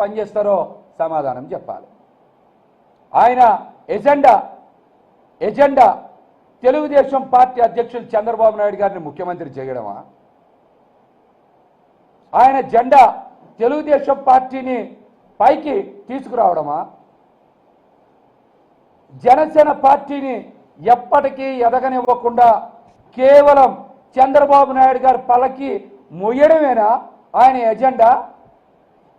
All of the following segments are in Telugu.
పనిచేస్తారో సమాధానం చెప్పాలి. ఆయన ఎజెండా ఎజెండా తెలుగుదేశం పార్టీ అధ్యక్షులు చంద్రబాబు నాయుడు గారిని ముఖ్యమంత్రి చేయడమా? ఆయన జెండా తెలుగుదేశం పార్టీని పైకి తీసుకురావడమా? జనసేన పార్టీని ఎప్పటికీ ఎదగనివ్వకుండా కేవలం చంద్రబాబు నాయుడు గారి పలకి మొయ్యడమేనా? ఆయన ఎజెండా?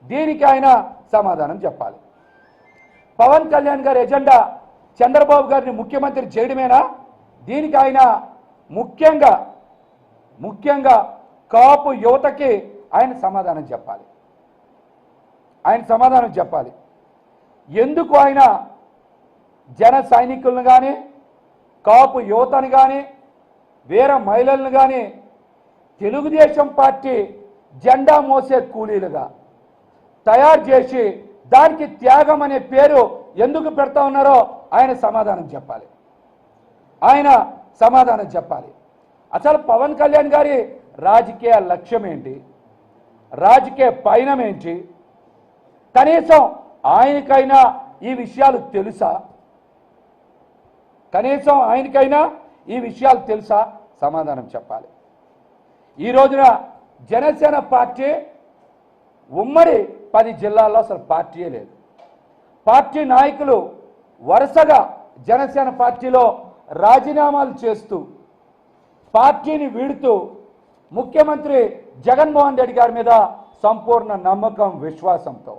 దీనికి ఆయన సమాధానం చెప్పాలి? పవన్ కళ్యాణ్ గారి ఎజెండా చంద్రబాబు గారిని ముఖ్యమంత్రి చేయడమేనా? దీనికి ఆయన ముఖ్యంగా ముఖ్యంగా కాపు యువతకి ఆయన సమాధానం చెప్పాలి. ఆయన సమాధానం చెప్పాలి. ఎందుకు ఆయన జన సైనికులను కానీ కాపు యువతను కానీ వీర మహిళలను కానీ తెలుగుదేశం పార్టీ జెండా మోసే కూలీలుగా తయారు చేసి దానికి త్యాగం అనే పేరు ఎందుకు పెడతా ఉన్నారో ఆయన సమాధానం చెప్పాలి. ఆయన సమాధానం చెప్పాలి. అసలు పవన్ కళ్యాణ్ గారి రాజకీయ లక్ష్యం ఏంటి? రాజకీయ పయనం ఏంటి? కనీసం ఆయనకైనా ఈ విషయాలు తెలుసా? కనీసం ఆయనకైనా ఈ విషయాలు తెలుసా? సమాధానం చెప్పాలి. ఈ రోజున జనసేన పార్టీ ఉమ్మడి పది జిల్లాల్లో అసలు పార్టీయే లేదు. పార్టీ నాయకులు వరుసగా జనసేన పార్టీలో రాజీనామాలు చేస్తూ పార్టీని వీడుతూ ముఖ్యమంత్రి జగన్మోహన్ రెడ్డి గారి మీద సంపూర్ణ నమ్మకం విశ్వాసంతో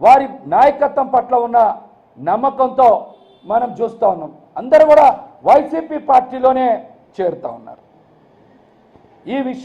వారి నాయకత్వం పట్ల ఉన్న నమ్మకంతో మనం చూస్తూ ఉన్నాం. అందరూ కూడా వైసీపీ పార్టీలోనే చేరుతా ఉన్నారు. ఈ విషయం